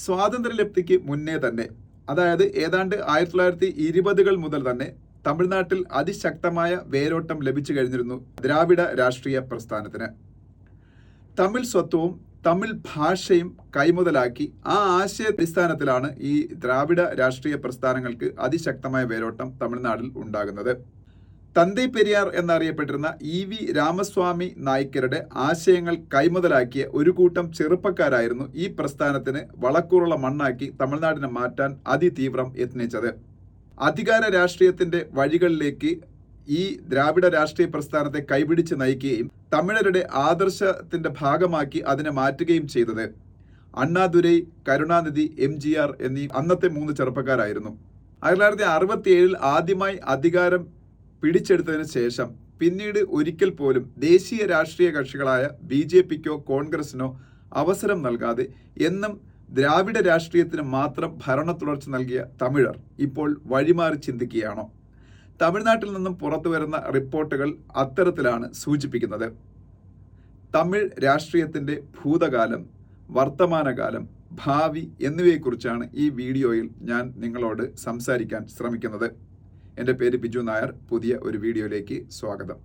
സ്വാതന്ത്ര്യലബ്ധിക്ക് മുന്നേ തന്നെ അതായത് ഏതാണ്ട് ആയിരത്തി തൊള്ളായിരത്തി ഇരുപതുകൾ മുതൽ തന്നെ തമിഴ്നാട്ടിൽ അതിശക്തമായ വേരോട്ടം ലഭിച്ചു കഴിഞ്ഞിരുന്നു ദ്രാവിഡ രാഷ്ട്രീയ പ്രസ്ഥാനത്തിന്. തമിഴ് സ്വത്വവും തമിഴ് ഭാഷയും കൈമുതലാക്കി ആ ആശയ അടിസ്ഥാനത്തിലാണ് ഈ ദ്രാവിഡ രാഷ്ട്രീയ പ്രസ്ഥാനങ്ങൾക്ക് അതിശക്തമായ വേരോട്ടം തമിഴ്നാട്ടിൽ ഉണ്ടാകുന്നത്. തന്തൈ പെരിയാർ എന്നറിയപ്പെട്ടിരുന്ന ഇ വി രാമസ്വാമി നായ്ക്കരുടെ ആശയങ്ങൾ കൈമുതലാക്കിയ ഒരു കൂട്ടം ചെറുപ്പക്കാരായിരുന്നു ഈ പ്രസ്ഥാനത്തിന് വളക്കൂറുള്ള മണ്ണാക്കി തമിഴ്നാടിനെ മാറ്റാൻ അതിതീവ്രം യത്നിച്ചത്. അധികാര രാഷ്ട്രീയത്തിന്റെ വഴികളിലേക്ക് ഈ ദ്രാവിഡ രാഷ്ട്രീയ പ്രസ്ഥാനത്തെ കൈപിടിച്ച് നയിക്കുകയും തമിഴരുടെ ആദർശത്തിന്റെ ഭാഗമാക്കി അതിനെ മാറ്റുകയും ചെയ്തത്. Annadurai Karunanidhi M G R എന്നീ അന്നത്തെ മൂന്ന് ചെറുപ്പക്കാരായിരുന്നു. ആയിരത്തി തൊള്ളായിരത്തി അറുപത്തിയേഴിൽ ആദ്യമായി അധികാരം പിടിച്ചെടുത്തതിന് ശേഷം പിന്നീട് ഒരിക്കൽ പോലും ദേശീയ രാഷ്ട്രീയ കക്ഷികളായ ബി ജെ പിക്കോ കോൺഗ്രസിനോ അവസരം നൽകാതെ എന്നും ദ്രാവിഡ രാഷ്ട്രീയത്തിന് മാത്രം ഭരണ തുടർച്ച നൽകിയ തമിഴർ ഇപ്പോൾ വഴിമാറി ചിന്തിക്കുകയാണോ? തമിഴ്നാട്ടിൽ നിന്നും പുറത്തു വരുന്ന റിപ്പോർട്ടുകൾ അത്തരത്തിലാണ് സൂചിപ്പിക്കുന്നത്. തമിഴ് രാഷ്ട്രീയത്തിന്റെ ഭൂതകാലം വർത്തമാനകാലം ഭാവി എന്നിവയെക്കുറിച്ചാണ് ഈ വീഡിയോയിൽ ഞാൻ നിങ്ങളോട് സംസാരിക്കാൻ ശ്രമിക്കുന്നത്. എന്റെ പേര് ബിജു നായർ. പുതിയ ഒരു വീഡിയോയിലേക്ക് സ്വാഗതം.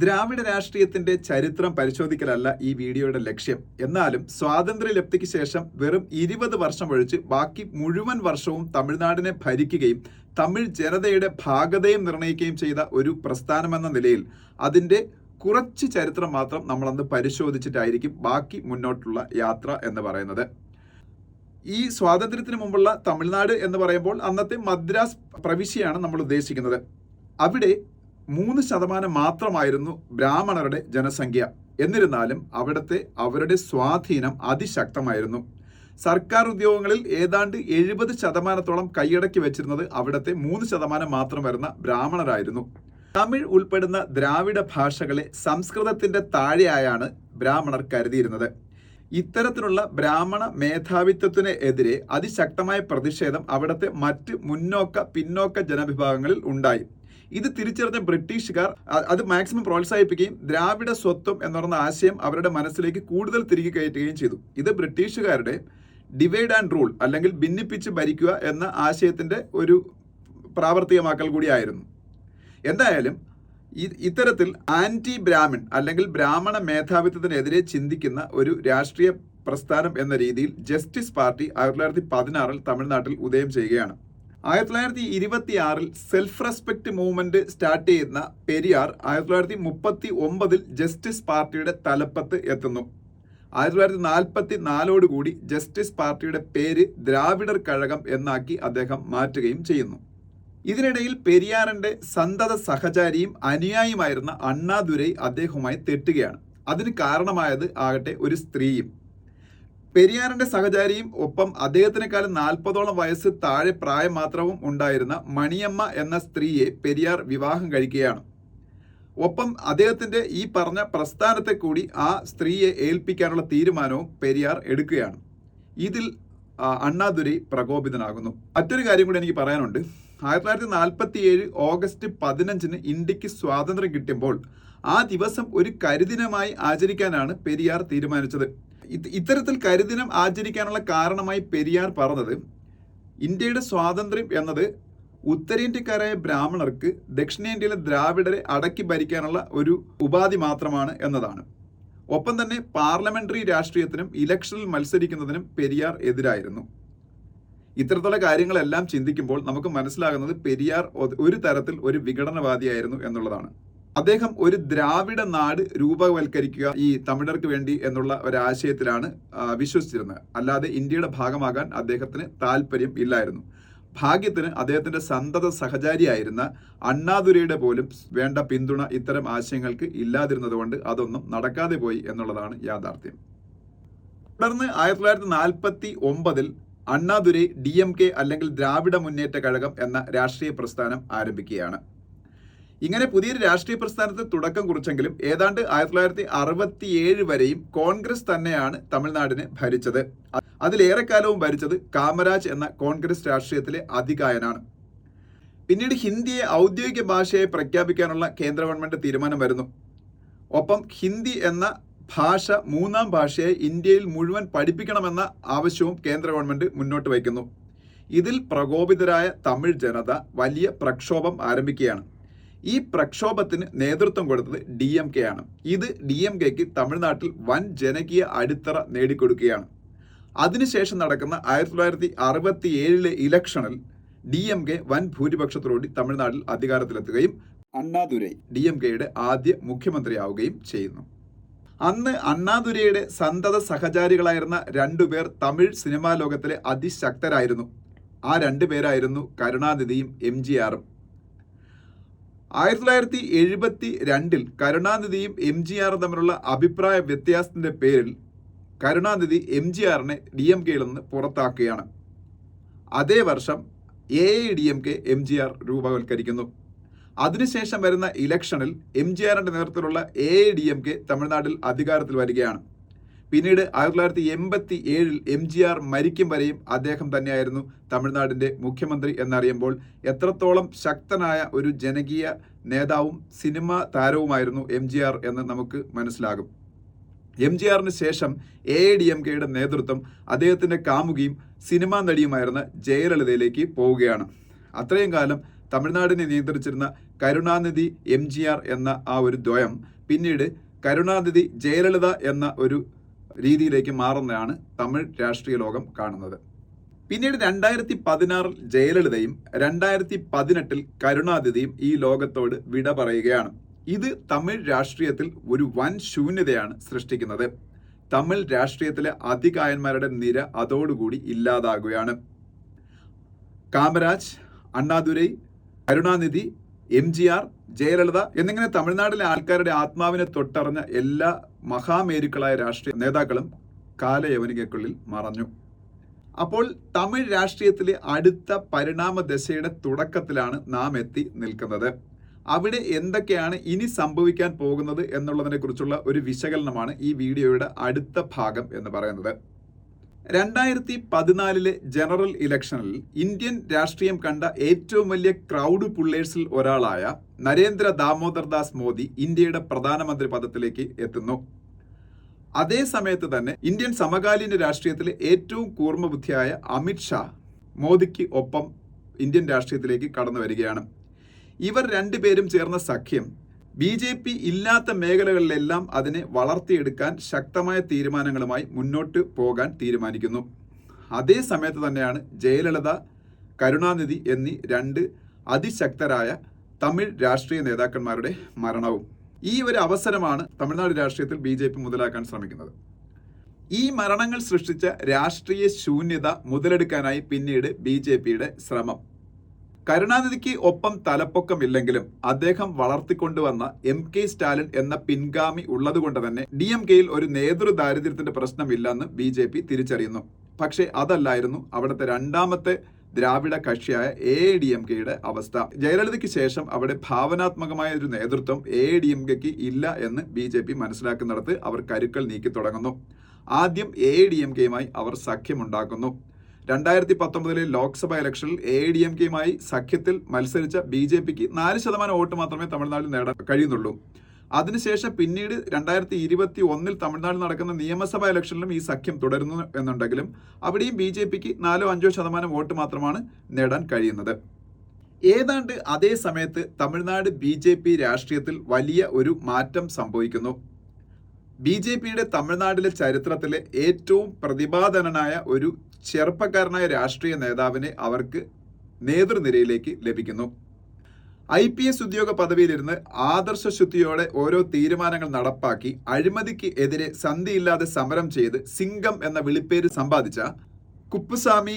ദ്രാവിഡ രാഷ്ട്രീയത്തിന്റെ ചരിത്രം പരിശോധിക്കലല്ല ഈ വീഡിയോയുടെ ലക്ഷ്യം. എന്നാലും സ്വാതന്ത്ര്യ ലബ്ധിക്ക് ശേഷം വെറും ഇരുപത് വർഷം ഒഴിച്ച് ബാക്കി മുഴുവൻ വർഷവും തമിഴ്നാടിനെ ഭരിക്കുകയും തമിഴ് ജനതയുടെ ഭാഗതയും നിർണയിക്കുകയും ചെയ്ത ഒരു പ്രസ്ഥാനമെന്ന നിലയിൽ അതിന്റെ കുറച്ച് ചരിത്രം മാത്രം നമ്മളന്ന് പരിശോധിച്ചിട്ടായിരിക്കും ബാക്കി മുന്നോട്ടുള്ള യാത്ര എന്ന് പറയുന്നത്. ഈ സ്വാതന്ത്ര്യത്തിന് മുമ്പുള്ള തമിഴ്നാട് എന്ന് പറയുമ്പോൾ അന്നത്തെ മദ്രാസ് പ്രവിശ്യയാണ് നമ്മൾ ഉദ്ദേശിക്കുന്നത്. അവിടെ മൂന്ന് ശതമാനം മാത്രമായിരുന്നു ബ്രാഹ്മണരുടെ ജനസംഖ്യ. എന്നിരുന്നാലും അവിടുത്തെ അവരുടെ സ്വാധീനം അതിശക്തമായിരുന്നു. സർക്കാർ ഉദ്യോഗങ്ങളിൽ ഏതാണ്ട് എഴുപത് ശതമാനത്തോളം കൈയടക്കി വെച്ചിരുന്നത് അവിടുത്തെ മൂന്ന് ശതമാനം മാത്രം വരുന്ന ബ്രാഹ്മണരായിരുന്നു. തമിഴ് ഉൾപ്പെടുന്ന ദ്രാവിഡ ഭാഷകളെ സംസ്കൃതത്തിന്റെ താഴെയായാണ് ബ്രാഹ്മണർ കരുതിയിരുന്നത്. ഇത്തരത്തിലുള്ള ബ്രാഹ്മണ മേധാവിത്വത്തിന് എതിരെ അതിശക്തമായ പ്രതിഷേധം അവിടുത്തെ മറ്റ് മുന്നോക്ക പിന്നോക്ക ജനവിഭാഗങ്ങളിൽ ഉണ്ടായി. ഇത് തിരിച്ചറിഞ്ഞ ബ്രിട്ടീഷുകാർ അത് മാക്സിമം പ്രോത്സാഹിപ്പിക്കുകയും ദ്രാവിഡ സ്വത്വം എന്ന് പറയുന്ന ആശയം അവരുടെ മനസ്സിലേക്ക് കൂടുതൽ തിരികെ കയറ്റുകയും ചെയ്തു. ഇത് ബ്രിട്ടീഷുകാരുടെ ഡിവൈഡ് ആൻഡ് റൂൾ അല്ലെങ്കിൽ ഭിന്നിപ്പിച്ച് ഭരിക്കുക എന്ന ആശയത്തിന്റെ ഒരു പ്രാവർത്തികമാക്കൽ കൂടിയായിരുന്നു. എന്തായാലും ഇത്തരത്തിൽ ആന്റി ബ്രാഹ്മിൺ അല്ലെങ്കിൽ ബ്രാഹ്മണ മേധാവിത്വത്തിനെതിരെ ചിന്തിക്കുന്ന ഒരു രാഷ്ട്രീയ പ്രസ്ഥാനം എന്ന രീതിയിൽ ജസ്റ്റിസ് പാർട്ടി ആയിരത്തി തൊള്ളായിരത്തി പതിനാറിൽ തമിഴ്നാട്ടിൽ ഉദയം ചെയ്യുകയാണ്. ആയിരത്തി തൊള്ളായിരത്തി ഇരുപത്തി ആറിൽ സെൽഫ് റെസ്പെക്ട് മൂവ്മെന്റ് സ്റ്റാർട്ട് ചെയ്യുന്ന പെരിയാർ ആയിരത്തി തൊള്ളായിരത്തി മുപ്പത്തി ഒമ്പതിൽ ജസ്റ്റിസ് പാർട്ടിയുടെ തലപ്പത്ത് എത്തുന്നു. ആയിരത്തി തൊള്ളായിരത്തി നാൽപ്പത്തി നാലോടുകൂടി ജസ്റ്റിസ് പാർട്ടിയുടെ പേര് ദ്രാവിഡർ കഴകം എന്നാക്കി അദ്ദേഹം മാറ്റുകയും ചെയ്യുന്നു. ഇതിനിടയിൽ പെരിയാറിന്റെ സന്തത സഹചാരിയും അനുയായിയുമായിരുന്ന അണ്ണാദുരൈ അദ്ദേഹവുമായി തെറ്റുകയാണ് അതിന് കാരണമായത് ആകട്ടെ ഒരു സ്ത്രീയും. പെരിയാറിന്റെ സഹചാരിയും ഒപ്പം അദ്ദേഹത്തിനേക്കാളും നാൽപ്പതോളം വയസ്സ് താഴെ പ്രായം മാത്രവും ഉണ്ടായിരുന്ന മണിയമ്മ എന്ന സ്ത്രീയെ പെരിയാർ വിവാഹം കഴിക്കുകയാണ്. ഒപ്പം അദ്ദേഹത്തിന്റെ ഈ പറഞ്ഞ പ്രസ്ഥാനത്തെ കൂടി ആ സ്ത്രീയെ ഏൽപ്പിക്കാനുള്ള തീരുമാനവും പെരിയാർ എടുക്കുകയാണ്. ഇതിൽ അണ്ണാദുരി പ്രകോപിതനാകുന്നു. മറ്റൊരു കാര്യം കൂടി എനിക്ക് പറയാനുണ്ട്. ആയിരത്തി തൊള്ളായിരത്തി നാൽപ്പത്തി ഏഴ് ഓഗസ്റ്റ് പതിനഞ്ചിന് ഇന്ത്യയ്ക്ക് സ്വാതന്ത്ര്യം കിട്ടുമ്പോൾ ആ ദിവസം ഒരു കരിദിനമായി ആചരിക്കാനാണ് പെരിയാർ തീരുമാനിച്ചത്. ഇത് ഇത്തരത്തിൽ കരിദിനം ആചരിക്കാനുള്ള കാരണമായി പെരിയാർ പറഞ്ഞത് ഇന്ത്യയുടെ സ്വാതന്ത്ര്യം എന്നത് ഉത്തരേന്ത്യക്കാരായ ബ്രാഹ്മണർക്ക് ദക്ഷിണേന്ത്യയിലെ ദ്രാവിഡരെ അടക്കി ഭരിക്കാനുള്ള ഒരു ഉപാധി മാത്രമാണ് എന്നതാണ്. ഒപ്പം തന്നെ പാർലമെന്ററി രാഷ്ട്രീയത്തിനും ഇലക്ഷനിൽ മത്സരിക്കുന്നതിനും പെരിയാർ എതിരായിരുന്നു. ഇത്തരത്തിലുള്ള കാര്യങ്ങളെല്ലാം ചിന്തിക്കുമ്പോൾ നമുക്ക് മനസ്സിലാകുന്നത് പെരിയാർ ഒരു തരത്തിൽ ഒരു വിഘടനവാദിയായിരുന്നു എന്നുള്ളതാണ്. അദ്ദേഹം ഒരു ദ്രാവിഡ നാട് രൂപവൽക്കരിക്കുക ഈ തമിഴർക്ക് വേണ്ടി എന്നുള്ള ഒരാശയത്തിലാണ് വിശ്വസിച്ചിരുന്നത്. അല്ലാതെ ഇന്ത്യയുടെ ഭാഗമാകാൻ അദ്ദേഹത്തിന് താല്പര്യം ഇല്ലായിരുന്നു. ഭാഗ്യത്തിന് അദ്ദേഹത്തിന്റെ സന്തത സഹചാരിയായിരുന്ന അണ്ണാദുരയുടെ പോലും വേണ്ട പിന്തുണ ഇത്തരം ആശയങ്ങൾക്ക് ഇല്ലാതിരുന്നതുകൊണ്ട് അതൊന്നും നടക്കാതെ പോയി എന്നുള്ളതാണ് യാഥാർത്ഥ്യം. തുടർന്ന് ആയിരത്തി തൊള്ളായിരത്തി നാൽപ്പത്തി ഒമ്പതിൽ അണ്ണാദുരൈ ഡി എം കെ അല്ലെങ്കിൽ ദ്രാവിഡ മുന്നേറ്റ കഴകം എന്ന രാഷ്ട്രീയ പ്രസ്ഥാനം ആരംഭിക്കുകയാണ്. ഇങ്ങനെ പുതിയൊരു രാഷ്ട്രീയ പ്രസ്ഥാനത്തിന് തുടക്കം കുറിച്ചെങ്കിലും ഏതാണ്ട് ആയിരത്തി തൊള്ളായിരത്തി അറുപത്തിയേഴ് വരെയും കോൺഗ്രസ് തന്നെയാണ് തമിഴ്നാടിനെ ഭരിച്ചത്. അതിലേറെക്കാലവും ഭരിച്ചത് കാമരാജ് എന്ന കോൺഗ്രസ് രാഷ്ട്രീയത്തിലെ അതികായനാണ്. പിന്നീട് ഹിന്ദിയെ ഔദ്യോഗിക ഭാഷയായി പ്രഖ്യാപിക്കാനുള്ള കേന്ദ്ര ഗവൺമെന്റ് തീരുമാനം വരുന്നു. ഒപ്പം ഹിന്ദി എന്ന ഭാഷ മൂന്നാം ഭാഷയെ ഇന്ത്യയിൽ മുഴുവൻ പഠിപ്പിക്കണമെന്ന ആവശ്യവും കേന്ദ്ര ഗവൺമെന്റ് മുന്നോട്ട് വയ്ക്കുന്നു. ഇതിൽ പ്രകോപിതരായ തമിഴ് ജനത വലിയ പ്രക്ഷോഭം ആരംഭിക്കുകയാണ്. ഈ പ്രക്ഷോഭത്തിന് നേതൃത്വം കൊടുത്തത് ഡി എം കെ ആണ്. ഇത് ഡി എം കെക്ക് തമിഴ്നാട്ടിൽ വൻ ജനകീയ അടിത്തറ നേടിക്കൊടുക്കുകയാണ്. അതിനുശേഷം നടക്കുന്ന ആയിരത്തി തൊള്ളായിരത്തി അറുപത്തി ഏഴിലെ ഇലക്ഷനിൽ ഡി എം കെ വൻ ഭൂരിപക്ഷത്തോടുകൂടി തമിഴ്നാട്ടിൽ അധികാരത്തിലെത്തുകയും അണ്ണാദുരൈ. ഡി എം കെയുടെ ആദ്യ മുഖ്യമന്ത്രിയാവുകയും ചെയ്യുന്നു. അന്ന് അണ്ണാദുരൈയുടെ സന്തത സഹചാരികളായിരുന്ന രണ്ടുപേർ തമിഴ് സിനിമാ ലോകത്തിലെ അതിശക്തരായിരുന്നു. ആ രണ്ടുപേരായിരുന്നു കരുണാനിധിയും എം ജി ആറും. ആയിരത്തി തൊള്ളായിരത്തി എഴുപത്തി രണ്ടിൽ കരുണാനിധിയും എം ജി ആറും തമ്മിലുള്ള അഭിപ്രായ വ്യത്യാസത്തിന്റെ പേരിൽ കരുണാനിധി എം ജി ആറിനെ ഡി എം കെയിൽ നിന്ന് പുറത്താക്കുകയാണ്. അതേ വർഷം A I D M K M G R രൂപവൽക്കരിക്കുന്നു അതിനുശേഷം വരുന്ന ഇലക്ഷനിൽ എം ജി ആറിന്റെ നേതൃത്വത്തിലുള്ള എ ഡി എം കെ തമിഴ്നാട്ടിൽ അധികാരത്തിൽ വരികയാണ്. പിന്നീട് ആയിരത്തി തൊള്ളായിരത്തി എൺപത്തി ഏഴിൽ എം ജി ആർ മരിക്കും വരെയും അദ്ദേഹം തന്നെയായിരുന്നു തമിഴ്നാടിന്റെ മുഖ്യമന്ത്രി എന്നറിയുമ്പോൾ എത്രത്തോളം ശക്തനായ ഒരു ജനകീയ നേതാവും സിനിമാ താരവുമായിരുന്നു എം ജി ആർ എന്ന് നമുക്ക് മനസ്സിലാകും. എം ജി ആറിന് ശേഷം എ ഐ ഡി എം കെയുടെ നേതൃത്വം അദ്ദേഹത്തിന്റെ കാമുകിയും സിനിമാ നടിയുമായിരുന്ന ജയലളിതയിലേക്ക് പോവുകയാണ്. അത്രയും കാലം തമിഴ്നാടിനെ നിയന്ത്രിച്ചിരുന്ന കരുണാനിധി എം ജി ആർ എന്ന ആ ഒരു ദ്വയം പിന്നീട് കരുണാനിധി ജയലളിത എന്ന ഒരു രീതിയിലേക്ക് മാറുന്നതാണ് തമിഴ് രാഷ്ട്രീയ ലോകം കാണുന്നത്. പിന്നീട് രണ്ടായിരത്തി പതിനാറിൽ ജയലളിതയും രണ്ടായിരത്തി പതിനെട്ടിൽ കരുണാനിധിയും ഈ ലോകത്തോട് വിട പറയുകയാണ്. ഇത് തമിഴ് രാഷ്ട്രീയത്തിൽ ഒരു വൻ ശൂന്യതയാണ് സൃഷ്ടിക്കുന്നത്. തമിഴ് രാഷ്ട്രീയത്തിലെ അധികായന്മാരുടെ നിര അതോടുകൂടി ഇല്ലാതാകുകയാണ്. Kamaraj Annadurai Karunanidhi M G R Jayalalithaa എന്നിങ്ങനെ തമിഴ്നാട്ടിലെ ആൾക്കാരുടെ ആത്മാവിനെ തൊട്ടറിഞ്ഞ എല്ലാ മഹാമേരുക്കളായ രാഷ്ട്രീയ നേതാക്കളും കാലയവനികക്കുള്ളിൽ മറഞ്ഞു. അപ്പോൾ തമിഴ് രാഷ്ട്രീയത്തിലെ അടുത്ത പരിണാമ ദശയുടെ തുടക്കത്തിലാണ് നാം എത്തി നിൽക്കുന്നത്. അവിടെ എന്തൊക്കെയാണ് ഇനി സംഭവിക്കാൻ പോകുന്നത് എന്നുള്ളതിനെ കുറിച്ചുള്ള ഒരു വിശകലനമാണ് ഈ വീഡിയോയുടെ അടുത്ത ഭാഗം എന്ന് പറയുന്നത്. രണ്ടായിരത്തി പതിനാലിലെ ജനറൽ ഇലക്ഷനിൽ ഇന്ത്യൻ രാഷ്ട്രീയം കണ്ട ഏറ്റവും വലിയ ക്രൗഡ് പുള്ളേഴ്സിൽ ഒരാളായ നരേന്ദ്ര ദാമോദർ ദാസ് മോദി ഇന്ത്യയുടെ പ്രധാനമന്ത്രി പദത്തിലേക്ക് എത്തുന്നു. അതേ സമയത്ത് തന്നെ ഇന്ത്യൻ സമകാലീന രാഷ്ട്രീയത്തിലെ ഏറ്റവും കൂർമ്മബുദ്ധിയായ അമിത് ഷാ മോദിക്ക് ഒപ്പം ഇന്ത്യൻ രാഷ്ട്രീയത്തിലേക്ക് കടന്നു വരികയാണ്. ഇവർ രണ്ടുപേരും ചേർന്ന സഖ്യം ബി ജെ പി ഇല്ലാത്ത മേഖലകളിലെല്ലാം അതിനെ വളർത്തിയെടുക്കാൻ ശക്തമായ തീരുമാനങ്ങളുമായി മുന്നോട്ട് പോകാൻ തീരുമാനിക്കുന്നു. അതേ സമയത്ത് തന്നെയാണ് ജയലളിത കരുണാനിധി എന്നീ രണ്ട് അതിശക്തരായ തമിഴ് രാഷ്ട്രീയ നേതാക്കന്മാരുടെ മരണവും. ഈ ഒരു അവസരമാണ് തമിഴ്നാട് രാഷ്ട്രീയത്തിൽ ബി മുതലാക്കാൻ ശ്രമിക്കുന്നത്. ഈ മരണങ്ങൾ സൃഷ്ടിച്ച രാഷ്ട്രീയ ശൂന്യത മുതലെടുക്കാനായി പിന്നീട് ബി ശ്രമം. കരുണാനിധിക്ക് ഒപ്പം തലപ്പൊക്കമില്ലെങ്കിലും അദ്ദേഹം വളർത്തിക്കൊണ്ടുവന്ന എം കെ സ്റ്റാലിൻ എന്ന പിൻഗാമി ഉള്ളതുകൊണ്ട് തന്നെ ഡി എം കെയിൽ ഒരു നേതൃ ദാരിദ്ര്യത്തിന്റെ പ്രശ്നമില്ലെന്ന് ബി ജെ പി തിരിച്ചറിയുന്നു. പക്ഷേ അതല്ലായിരുന്നു അവിടുത്തെ രണ്ടാമത്തെ ദ്രാവിഡ കക്ഷിയായ എ ഡി എം കെയുടെ അവസ്ഥ. ജയലളിതയ്ക്ക് ശേഷം അവിടെ ഭാവനാത്മകമായ ഒരു നേതൃത്വം എ ഡി എം കെക്ക് ഇല്ല എന്ന് ബി ജെ പി മനസ്സിലാക്കുന്നിടത്ത് അവർ കരുക്കൾ നീക്കി തുടങ്ങുന്നു. ആദ്യം എ ഡി എം കെയുമായി അവർ സഖ്യമുണ്ടാക്കുന്നു. രണ്ടായിരത്തി പത്തൊമ്പതിലെ ലോക്സഭ ഇലക്ഷനിൽ എ ഡി എം കെയുമായി സഖ്യത്തിൽ മത്സരിച്ച ബി ജെ പിക്ക് നാല് ശതമാനം വോട്ട് മാത്രമേ തമിഴ്നാട്ടിൽ നേടാൻ കഴിയുന്നുള്ളൂ. അതിനുശേഷം പിന്നീട് രണ്ടായിരത്തി ഇരുപത്തി ഒന്നിൽ തമിഴ്നാട്ടിൽ നടക്കുന്ന നിയമസഭാ ഇലക്ഷനിലും ഈ സഖ്യം തുടരുന്നു എന്നുണ്ടെങ്കിലും അവിടെയും ബി ജെ പിക്ക് നാലോ അഞ്ചോ ശതമാനം വോട്ട് മാത്രമാണ് നേടാൻ കഴിയുന്നത്. ഏതാണ്ട് അതേ സമയത്ത് തമിഴ്നാട് ബി ജെ പി രാഷ്ട്രീയത്തിൽ വലിയ ഒരു മാറ്റം സംഭവിക്കുന്നു. ബി ജെ പിയുടെ തമിഴ്നാട്ടിലെ ചരിത്രത്തിലെ ഏറ്റവും പ്രതിഭാധനനായ ഒരു ചെറുപ്പക്കാരനായ രാഷ്ട്രീയ നേതാവിനെ അവർക്ക് നേതൃനിരയിലേക്ക് ലഭിക്കുന്നു. ഐ പി എസ് ഉദ്യോഗ പദവിയിലിരുന്ന് ആദർശശുദ്ധിയോടെ ഓരോ തീരുമാനങ്ങൾ നടപ്പാക്കി അഴിമതിക്ക് എതിരെ സന്ധിയില്ലാതെ സമരം ചെയ്ത് സിംഗം എന്ന വിളിപ്പേര് സമ്പാദിച്ച കുപ്പുസ്വാമി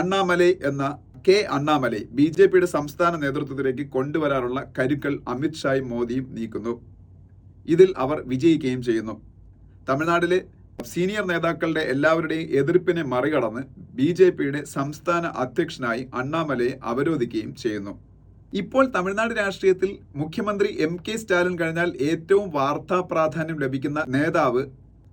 അണ്ണാമലൈ എന്ന കെ അണ്ണാമലൈ ബി ജെ പിയുടെ സംസ്ഥാന നേതൃത്വത്തിലേക്ക് കൊണ്ടുവരാനുള്ള കരുക്കൾ അമിത്ഷായും മോദിയും നീക്കുന്നു. ഇതിൽ അവർ വിജയിക്കുകയും ചെയ്യുന്നു. തമിഴ്നാട്ടിലെ സീനിയർ നേതാക്കളുടെ എല്ലാവരുടെയും എതിർപ്പിനെ മറികടന്ന് ബി ജെ പിയുടെ സംസ്ഥാന അധ്യക്ഷനായി അണ്ണാമലയെ അവരോധിക്കുകയും ചെയ്യുന്നു. ഇപ്പോൾ തമിഴ്നാട് രാഷ്ട്രീയത്തിൽ മുഖ്യമന്ത്രി എം കെ സ്റ്റാലിൻ കഴിഞ്ഞാൽ ഏറ്റവും വാർത്താ പ്രാധാന്യം ലഭിക്കുന്ന നേതാവ്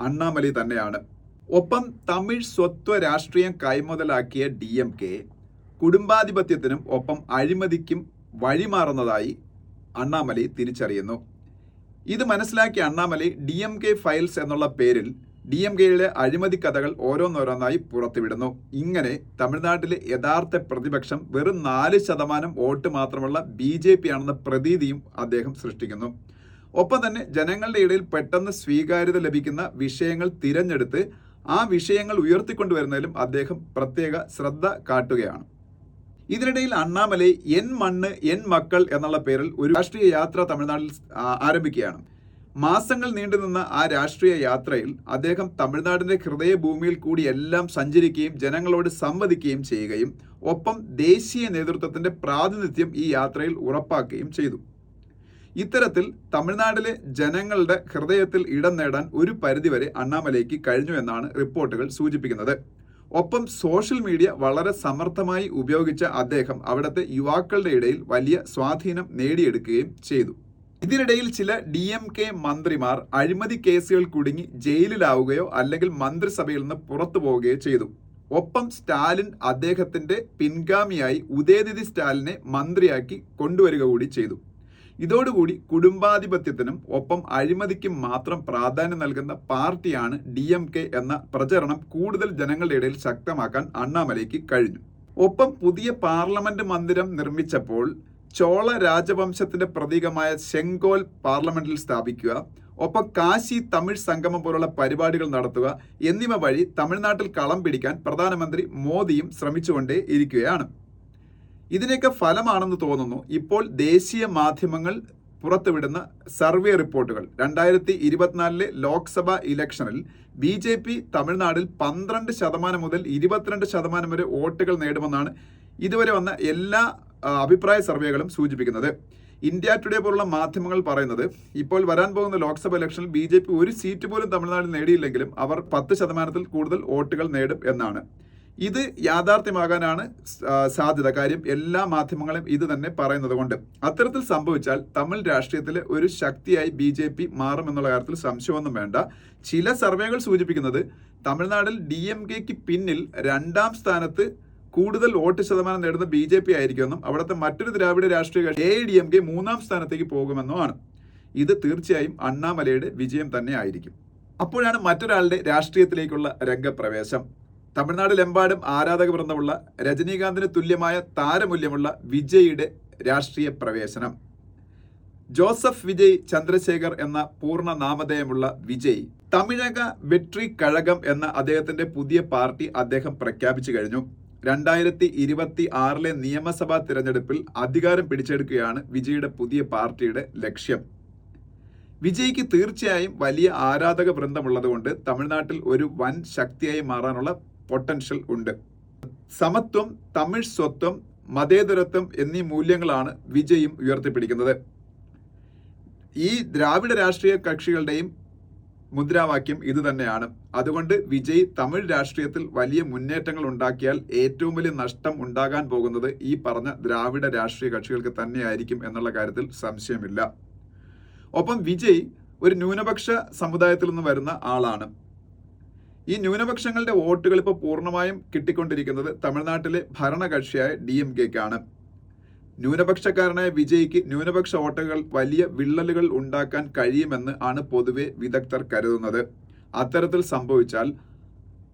അണ്ണാമലൈ തന്നെയാണ്. ഒപ്പം തമിഴ് സ്വത്വ രാഷ്ട്രീയം കൈമുതലാക്കിയ ഡി എം കെ കുടുംബാധിപത്യത്തിനും ഒപ്പം അഴിമതിക്കും വഴിമാറുന്നതായി അണ്ണാമലൈ തിരിച്ചറിയുന്നു. ഇത് മനസ്സിലാക്കിയ Annamalai D M K files എന്നുള്ള പേരിൽ ഡി എം കെയിലെ അഴിമതി കഥകൾ ഓരോന്നോരോന്നായി പുറത്തുവിടുന്നു. ഇങ്ങനെ തമിഴ്നാട്ടിലെ യഥാർത്ഥ പ്രതിപക്ഷം വെറും നാല് ശതമാനം വോട്ട് മാത്രമുള്ള ബി ജെ പി ആണെന്ന പ്രതീതിയും അദ്ദേഹം സൃഷ്ടിക്കുന്നു. ഒപ്പം തന്നെ ജനങ്ങളുടെ ഇടയിൽ പെട്ടെന്ന് സ്വീകാര്യത ലഭിക്കുന്ന വിഷയങ്ങൾ തിരഞ്ഞെടുത്ത് ആ വിഷയങ്ങൾ ഉയർത്തിക്കൊണ്ടുവരുന്നതിലും അദ്ദേഹം പ്രത്യേക ശ്രദ്ധ കാട്ടുകയാണ്. ഇതിനിടയിൽ അണ്ണാമലൈ എൻ മണ്ണ് എൻ മക്കൾ എന്നുള്ള പേരിൽ ഒരു രാഷ്ട്രീയ യാത്ര തമിഴ്നാട്ടിൽ ആരംഭിക്കുകയാണ്. മാസങ്ങൾ നീണ്ടുനിന്ന ആ രാഷ്ട്രീയ യാത്രയിൽ അദ്ദേഹം തമിഴ്നാടിന്റെ ഹൃദയഭൂമിയിൽ കൂടി എല്ലാം സഞ്ചരിക്കുകയും ജനങ്ങളോട് സംവദിക്കുകയും ചെയ്യുകയും ഒപ്പം ദേശീയ നേതൃത്വത്തിന്റെ പ്രാതിനിധ്യം ഈ യാത്രയിൽ ഉറപ്പാക്കുകയും ചെയ്തു. ഇത്തരത്തിൽ തമിഴ്നാട്ടിലെ ജനങ്ങളുടെ ഹൃദയത്തിൽ ഇടം നേടാൻ ഒരു പരിധിവരെ അണ്ണാമലയ്ക്ക് കഴിഞ്ഞു എന്നാണ് റിപ്പോർട്ടുകൾ സൂചിപ്പിക്കുന്നത്. ഒപ്പം സോഷ്യൽ മീഡിയ വളരെ സമർത്ഥമായി ഉപയോഗിച്ച അദ്ദേഹം അവിടുത്തെ യുവാക്കളുടെ ഇടയിൽ വലിയ സ്വാധീനം നേടിയെടുക്കുകയും ചെയ്തു. ഇതിനിടയിൽ ചില ഡി എം കെ മന്ത്രിമാർ അഴിമതി കേസുകൾ കുടുങ്ങി ജയിലിലാവുകയോ അല്ലെങ്കിൽ മന്ത്രിസഭയിൽ നിന്ന് പുറത്തു പോവുകയോ ചെയ്തു. ഒപ്പം സ്റ്റാലിൻ അദ്ദേഹത്തിന്റെ പിൻഗാമിയായി ഉദയനിധി സ്റ്റാലിനെ മന്ത്രിയാക്കി കൊണ്ടുവരിക കൂടി ചെയ്തു. ഇതോടുകൂടി കുടുംബാധിപത്യത്തിനും ഒപ്പം അഴിമതിക്കും മാത്രം പ്രാധാന്യം നൽകുന്ന പാർട്ടിയാണ് ഡി എം കെ എന്ന പ്രചരണം കൂടുതൽ ജനങ്ങളുടെ ഇടയിൽ ശക്തമാക്കാൻ അണ്ണാമലയ്ക്ക് കഴിഞ്ഞു. ഒപ്പം പുതിയ പാർലമെന്റ് മന്ദിരം നിർമ്മിച്ചപ്പോൾ ചോള രാജവംശത്തിന്റെ പ്രതീകമായ ചെങ്കോൽ പാർലമെന്റിൽ സ്ഥാപിക്കുക ഒപ്പം കാശി തമിഴ് സംഗമം പോലുള്ള പരിപാടികൾ നടത്തുക എന്നിവ വഴി തമിഴ്നാട്ടിൽ കളം പിടിക്കാൻ പ്രധാനമന്ത്രി മോദിയും ശ്രമിച്ചുകൊണ്ടേ ഇരിക്കുകയാണ്. ഇതിനൊക്കെ ഫലമാണെന്ന് തോന്നുന്നു. ഇപ്പോൾ ദേശീയ മാധ്യമങ്ങൾ പുറത്തുവിടുന്ന സർവേ റിപ്പോർട്ടുകൾ. രണ്ടായിരത്തി ഇരുപത്തിനാലിലെ ലോക്സഭാ ഇലക്ഷനിൽ ബി ജെ പി തമിഴ്നാടിൽ പന്ത്രണ്ട് ശതമാനം മുതൽ ഇരുപത്തിരണ്ട് ശതമാനം വരെ വോട്ടുകൾ നേടുമെന്നാണ് ഇതുവരെ വന്ന എല്ലാ അഭിപ്രായ സർവേകളും സൂചിപ്പിക്കുന്നത്. ഇന്ത്യ ടുഡേ പോലുള്ള മാധ്യമങ്ങൾ പറയുന്നത് ഇപ്പോൾ വരാൻ പോകുന്ന ലോക്സഭ ഇലക്ഷനിൽ ബി ജെ പി ഒരു സീറ്റ് പോലും തമിഴ്നാട്ടിൽ നേടിയില്ലെങ്കിലും അവർ പത്ത് ശതമാനത്തിൽ കൂടുതൽ വോട്ടുകൾ നേടും എന്നാണ്. ഇത് യാഥാർത്ഥ്യമാകാനാണ് സാധ്യത. കാര്യം എല്ലാ മാധ്യമങ്ങളും ഇത് തന്നെ പറയുന്നത് കൊണ്ട് അത്തരത്തിൽ സംഭവിച്ചാൽ തമിഴ് രാഷ്ട്രീയത്തിലെ ഒരു ശക്തിയായി ബി ജെ പി മാറുമെന്നുള്ള കാര്യത്തിൽ സംശയമൊന്നും വേണ്ട. ചില സർവേകൾ സൂചിപ്പിക്കുന്നത് തമിഴ്നാട്ടിൽ ഡി എം കെക്ക് പിന്നിൽ രണ്ടാം സ്ഥാനത്ത് കൂടുതൽ വോട്ട് ശതമാനം നേടുന്ന ബി ജെ പി ആയിരിക്കുമെന്നും അവിടുത്തെ മറ്റൊരു ദ്രാവിഡ രാഷ്ട്രീയ കക്ഷി എ ഡി എം കെ മൂന്നാം സ്ഥാനത്തേക്ക് പോകുമെന്നുമാണ്. ഇത് തീർച്ചയായും അണ്ണാമലയുടെ വിജയം തന്നെ ആയിരിക്കും അപ്പോഴാണ് മറ്റൊരാളുടെ രാഷ്ട്രീയത്തിലേക്കുള്ള രംഗപ്രവേശം. തമിഴ്നാട്ടിലെമ്പാടും ആരാധക വൃന്ദമുള്ള രജനീകാന്തിന് തുല്യമായ താരമൂല്യമുള്ള വിജയുടെ രാഷ്ട്രീയ പ്രവേശനം. ജോസഫ് വിജയ് ചന്ദ്രശേഖർ എന്ന പൂർണ നാമധേയമുള്ള വിജയ് തമിഴക വെട്രി കഴകം എന്ന അദ്ദേഹത്തിന്റെ പുതിയ പാർട്ടി അദ്ദേഹം പ്രഖ്യാപിച്ചു കഴിഞ്ഞു. രണ്ടായിരത്തി ഇരുപത്തി ആറിലെ നിയമസഭാ തിരഞ്ഞെടുപ്പിൽ അധികാരം പിടിച്ചെടുക്കുകയാണ് വിജയുടെ പുതിയ പാർട്ടിയുടെ ലക്ഷ്യം. വിജയ്ക്ക് തീർച്ചയായും വലിയ ആരാധക വൃന്ദമുള്ളതുകൊണ്ട് തമിഴ്നാട്ടിൽ ഒരു വൻ ശക്തിയായി മാറാനുള്ള പൊട്ടൻഷ്യൽ ഉണ്ട്. സമത്വം തമിഴ് സ്വത്വം മതേതരത്വം എന്നീ മൂല്യങ്ങളാണ് വിജയും ഉയർത്തിപ്പിടിക്കുന്നത്. ഈ ദ്രാവിഡ രാഷ്ട്രീയ കക്ഷികളുടെയും മുദ്രാവാക്യം ഇത് തന്നെയാണ്. അതുകൊണ്ട് വിജയ് തമിഴ് രാഷ്ട്രീയത്തിൽ വലിയ മുന്നേറ്റങ്ങൾ ഉണ്ടാക്കിയാൽ ഏറ്റവും വലിയ നഷ്ടം ഉണ്ടാകാൻ പോകുന്നത് ഈ പറഞ്ഞ ദ്രാവിഡ രാഷ്ട്രീയ കക്ഷികൾക്ക് തന്നെയായിരിക്കും എന്നുള്ള കാര്യത്തിൽ സംശയമില്ല. ഒപ്പം വിജയ് ഒരു ന്യൂനപക്ഷ സമുദായത്തിൽ നിന്ന് വരുന്ന ആളാണ്. ഈ ന്യൂനപക്ഷങ്ങളുടെ വോട്ടുകൾ ഇപ്പോൾ പൂർണമായും കിട്ടിക്കൊണ്ടിരിക്കുന്നത് തമിഴ്നാട്ടിലെ ഭരണകക്ഷിയായ ഡി എം കെക്കാണ് ന്യൂനപക്ഷക്കാരനായ വിജയ്ക്ക് ന്യൂനപക്ഷ വോട്ടുകൾ വലിയ വിള്ളലുകൾ ഉണ്ടാക്കാൻ കഴിയുമെന്ന് ആണ് പൊതുവെ വിദഗ്ധർ കരുതുന്നത്. അത്തരത്തിൽ സംഭവിച്ചാൽ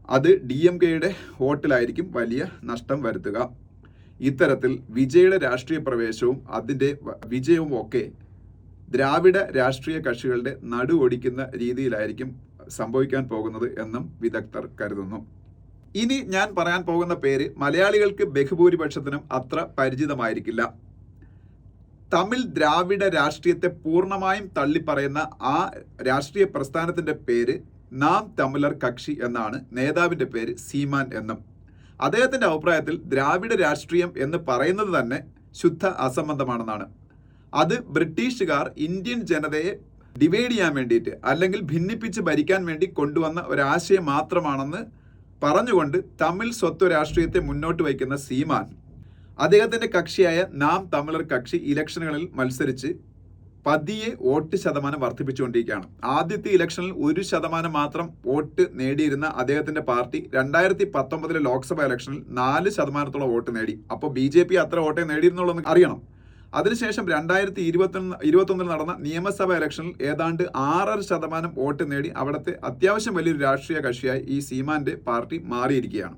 അത് ഡി എം കെയുടെ വോട്ടിലായിരിക്കും വലിയ നഷ്ടം വരുത്തുക. ഇത്തരത്തിൽ വിജയുടെ രാഷ്ട്രീയ പ്രവേശവും അതിന്റെ വിജയവും ഒക്കെ ദ്രാവിഡ രാഷ്ട്രീയ കക്ഷികളുടെ നടു ഒടിക്കുന്ന രീതിയിലായിരിക്കും സംഭവിക്കാൻ പോകുന്നത് എന്നും വിദഗ്ധർ കരുതുന്നു. ഇനി ഞാൻ പറയാൻ പോകുന്ന പേര് മലയാളികൾക്ക് ബഹുഭൂരിപക്ഷത്തിനും അത്ര പരിചിതമായിരിക്കില്ല. തമിഴ് ദ്രാവിഡ രാഷ്ട്രീയത്തെ പൂർണമായും തള്ളിപ്പറയുന്ന ആ രാഷ്ട്രീയ പ്രസ്ഥാനത്തിന്റെ പേര് നാം തമിഴർ കക്ഷി എന്നാണ്. നേതാവിന്റെ പേര് സീമാൻ എന്നും. അദ്ദേഹത്തിന്റെ അഭിപ്രായത്തിൽ ദ്രാവിഡ രാഷ്ട്രീയം എന്ന് പറയുന്നത് തന്നെ ശുദ്ധ അസംബന്ധമാണെന്നാണ്. അത് ബ്രിട്ടീഷുകാർ ഇന്ത്യൻ ജനതയെ ഡിവൈഡ് ചെയ്യാൻ വേണ്ടിയിട്ട് അല്ലെങ്കിൽ ഭിന്നിപ്പിച്ച് ഭരിക്കാൻ വേണ്ടി കൊണ്ടുവന്ന ഒരാശയം മാത്രമാണെന്ന് പറഞ്ഞുകൊണ്ട് തമിഴ് സ്വത്വ രാഷ്ട്രീയത്തെ മുന്നോട്ട് വയ്ക്കുന്ന സീമാൻ. അദ്ദേഹത്തിന്റെ കക്ഷിയായ നാം തമിഴർ കക്ഷി ഇലക്ഷനുകളിൽ മത്സരിച്ച് പതിയെ വോട്ട് ശതമാനം വർദ്ധിപ്പിച്ചുകൊണ്ടിരിക്കുകയാണ്. ആദ്യത്തെ ഇലക്ഷനിൽ ഒരു ശതമാനം മാത്രം വോട്ട് നേടിയിരുന്ന അദ്ദേഹത്തിന്റെ പാർട്ടി രണ്ടായിരത്തി പത്തൊമ്പതിലെ ലോക്സഭാ ഇലക്ഷനിൽ നാല് ശതമാനത്തോളം വോട്ട് നേടി. അപ്പോൾ ബി ജെ പി അത്ര വോട്ടേ നേടിയിരുന്നുള്ളൂ എന്ന് അറിയണം. അതിനുശേഷം രണ്ടായിരത്തി ഇരുപത്തൊന്ന് ഇരുപത്തൊന്നിൽ നടന്ന നിയമസഭാ ഇലക്ഷനിൽ ഏതാണ്ട് ആറര ശതമാനം വോട്ട് നേടി അവിടുത്തെ അത്യാവശ്യം വലിയൊരു രാഷ്ട്രീയ കക്ഷിയായി ഈ സീമാന്റെ പാർട്ടി മാറിയിരിക്കുകയാണ്.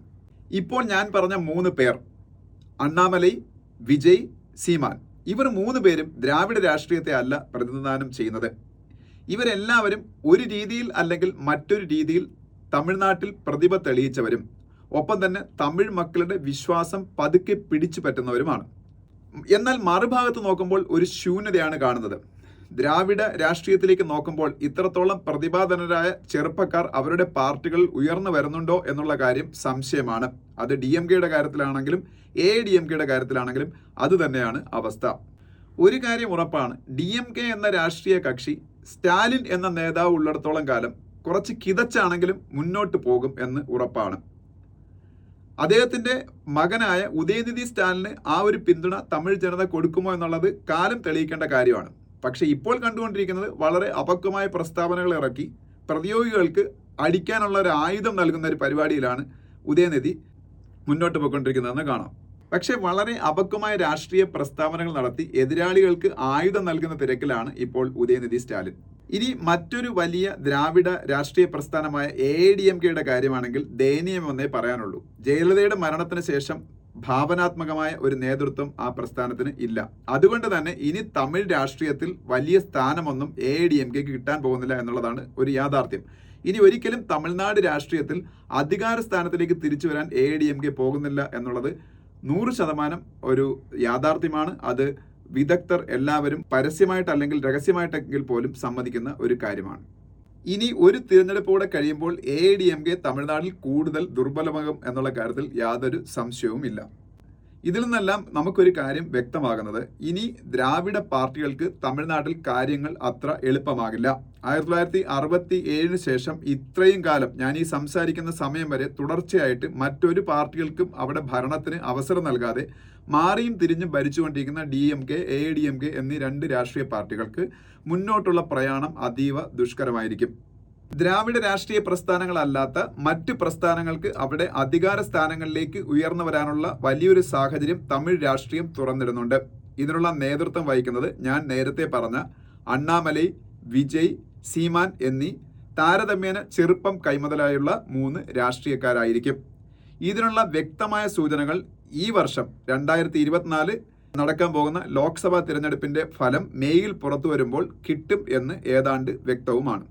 ഇപ്പോൾ ഞാൻ പറഞ്ഞ മൂന്ന് പേർ അണ്ണാമലൈ വിജയ് സീമാൻ. ഇവർ മൂന്ന് പേരും ദ്രാവിഡ രാഷ്ട്രീയത്തെ അല്ല പ്രതിനിധാനം ചെയ്യുന്നത്. ഇവരെല്ലാവരും ഒരു രീതിയിൽ അല്ലെങ്കിൽ മറ്റൊരു രീതിയിൽ തമിഴ്നാട്ടിൽ പ്രതിഭ തെളിയിച്ചവരും ഒപ്പം തന്നെ തമിഴ് മക്കളുടെ വിശ്വാസം പതുക്കെ പിടിച്ചു പറ്റുന്നവരുമാണ്. എന്നാൽ മറുഭാഗത്ത് നോക്കുമ്പോൾ ഒരു ശൂന്യതയാണ് കാണുന്നത്. ദ്രാവിഡ രാഷ്ട്രീയത്തിലേക്ക് നോക്കുമ്പോൾ ഇത്രത്തോളം പ്രതിഭാധനരായ ചെറുപ്പക്കാർ അവരുടെ പാർട്ടികളിൽ ഉയർന്നു വരുന്നുണ്ടോ എന്നുള്ള കാര്യം സംശയമാണ്. അത് ഡി എം കെയുടെ കാര്യത്തിലാണെങ്കിലും എ ഡി എം കെയുടെ കാര്യത്തിലാണെങ്കിലും അത് തന്നെയാണ് അവസ്ഥ. ഒരു കാര്യം ഉറപ്പാണ്. ഡി എം കെ എന്ന രാഷ്ട്രീയ കക്ഷി സ്റ്റാലിൻ എന്ന നേതാവ് ഉള്ളിടത്തോളം കാലം കുറച്ച് കിതച്ചാണെങ്കിലും മുന്നോട്ട് പോകും എന്ന് ഉറപ്പാണ്. അദ്ദേഹത്തിന്റെ മകനായ ഉദയനിധി സ്റ്റാലിന് ആ ഒരു പിന്തുണ തമിഴ് ജനത കൊടുക്കുമോ എന്നുള്ളത് കാലം തെളിയിക്കേണ്ട കാര്യമാണ്. പക്ഷെ ഇപ്പോൾ കണ്ടുകൊണ്ടിരിക്കുന്നത് വളരെ അപക്വമായ പ്രസ്താവനകൾ ഇറക്കി പ്രതിയോഗികൾക്ക് അടിക്കാനുള്ള ഒരു ആയുധം നൽകുന്ന ഒരു പരിപാടിയിലാണ് ഉദയനിധി മുന്നോട്ട് പോയിക്കൊണ്ടിരിക്കുന്നതെന്ന് കാണാം. പക്ഷേ വളരെ അപക്വമായ രാഷ്ട്രീയ പ്രസ്താവനകൾ നടത്തി എതിരാളികൾക്ക് ആയുധം നൽകുന്ന തിരക്കിലാണ് ഇപ്പോൾ ഉദയനിധി സ്റ്റാലിൻ. ഇനി മറ്റൊരു വലിയ ദ്രാവിഡ രാഷ്ട്രീയ പ്രസ്ഥാനമായ എ ഡി എം കെയുടെ കാര്യമാണെങ്കിൽ ദയനീയമെന്നേ പറയാനുള്ളൂ. ജയലളിതയുടെ മരണത്തിന് ശേഷം ഭാവനാത്മകമായ ഒരു നേതൃത്വം ആ പ്രസ്ഥാനത്തിന് ഇല്ല. അതുകൊണ്ട് തന്നെ ഇനി തമിഴ് രാഷ്ട്രീയത്തിൽ വലിയ സ്ഥാനമൊന്നും എ ഡി എം കെക്ക് കിട്ടാൻ പോകുന്നില്ല എന്നുള്ളതാണ് ഒരു യാഥാർത്ഥ്യം. ഇനി ഒരിക്കലും തമിഴ്നാട് രാഷ്ട്രീയത്തിൽ അധികാര സ്ഥാനത്തിലേക്ക് തിരിച്ചു വരാൻ എ ഡി എം കെ പോകുന്നില്ല എന്നുള്ളത് നൂറ് ശതമാനം ഒരു യാഥാർത്ഥ്യമാണ്. അത് വിദഗ്ധർ എല്ലാവരും പരസ്യമായിട്ട് അല്ലെങ്കിൽ രഹസ്യമായിട്ടെങ്കിൽ പോലും സമ്മതിക്കുന്ന ഒരു കാര്യമാണ്. ഇനി ഒരു തിരഞ്ഞെടുപ്പോടെ കഴിയുമ്പോൾ എ ഡി എം കെ തമിഴ്നാട്ടിൽ കൂടുതൽ ദുർബലമാകും എന്നുള്ള കാര്യത്തിൽ യാതൊരു സംശയവുമില്ല. ഇതിൽ നിന്നെല്ലാം നമുക്കൊരു കാര്യം വ്യക്തമാകുന്നത്. ഇനി ദ്രാവിഡ പാർട്ടികൾക്ക് തമിഴ്നാട്ടിൽ കാര്യങ്ങൾ അത്ര എളുപ്പമാകില്ല. ആയിരത്തി തൊള്ളായിരത്തി അറുപത്തി ഏഴിന് ശേഷം ഇത്രയും കാലം ഞാൻ ഈ സംസാരിക്കുന്ന സമയം വരെ തുടർച്ചയായിട്ട് മറ്റൊരു പാർട്ടികൾക്കും അവിടെ ഭരണത്തിന് അവസരം നൽകാതെ മാറിയും തിരിഞ്ഞും ഭരിച്ചുകൊണ്ടിരിക്കുന്ന D M K A D M K എന്നീ രണ്ട് രാഷ്ട്രീയ പാർട്ടികൾക്ക് മുന്നോട്ടുള്ള പ്രയാണം അതീവ ദുഷ്കരമായിരിക്കും. ദ്രാവിഡ രാഷ്ട്രീയ പ്രസ്ഥാനങ്ങളല്ലാത്ത മറ്റ് പ്രസ്ഥാനങ്ങൾക്ക് അവിടെ അധികാര സ്ഥാനങ്ങളിലേക്ക് ഉയർന്നു വരാനുള്ള വലിയൊരു സാഹചര്യം തമിഴ് രാഷ്ട്രീയം തുറന്നിടുന്നുണ്ട്. ഇതിനുള്ള നേതൃത്വം വഹിക്കുന്നത് ഞാൻ നേരത്തെ പറഞ്ഞ അണ്ണാമലൈ വിജയ് സീമാൻ എന്നീ താരതമ്യേന ചെറുപ്പം കൈമുതലായുള്ള മൂന്ന് രാഷ്ട്രീയക്കാരായിരിക്കും. ഇതിനുള്ള വ്യക്തമായ സൂചനകൾ ഈ വർഷം രണ്ടായിരത്തി ഇരുപത്തിനാല് നടക്കാൻ പോകുന്ന ലോക്സഭാ തിരഞ്ഞെടുപ്പിന്റെ ഫലം മെയ്യിൽ പുറത്തു വരുമ്പോൾ കിട്ടും എന്ന് ഏതാണ്ട് വ്യക്തവുമാണ്.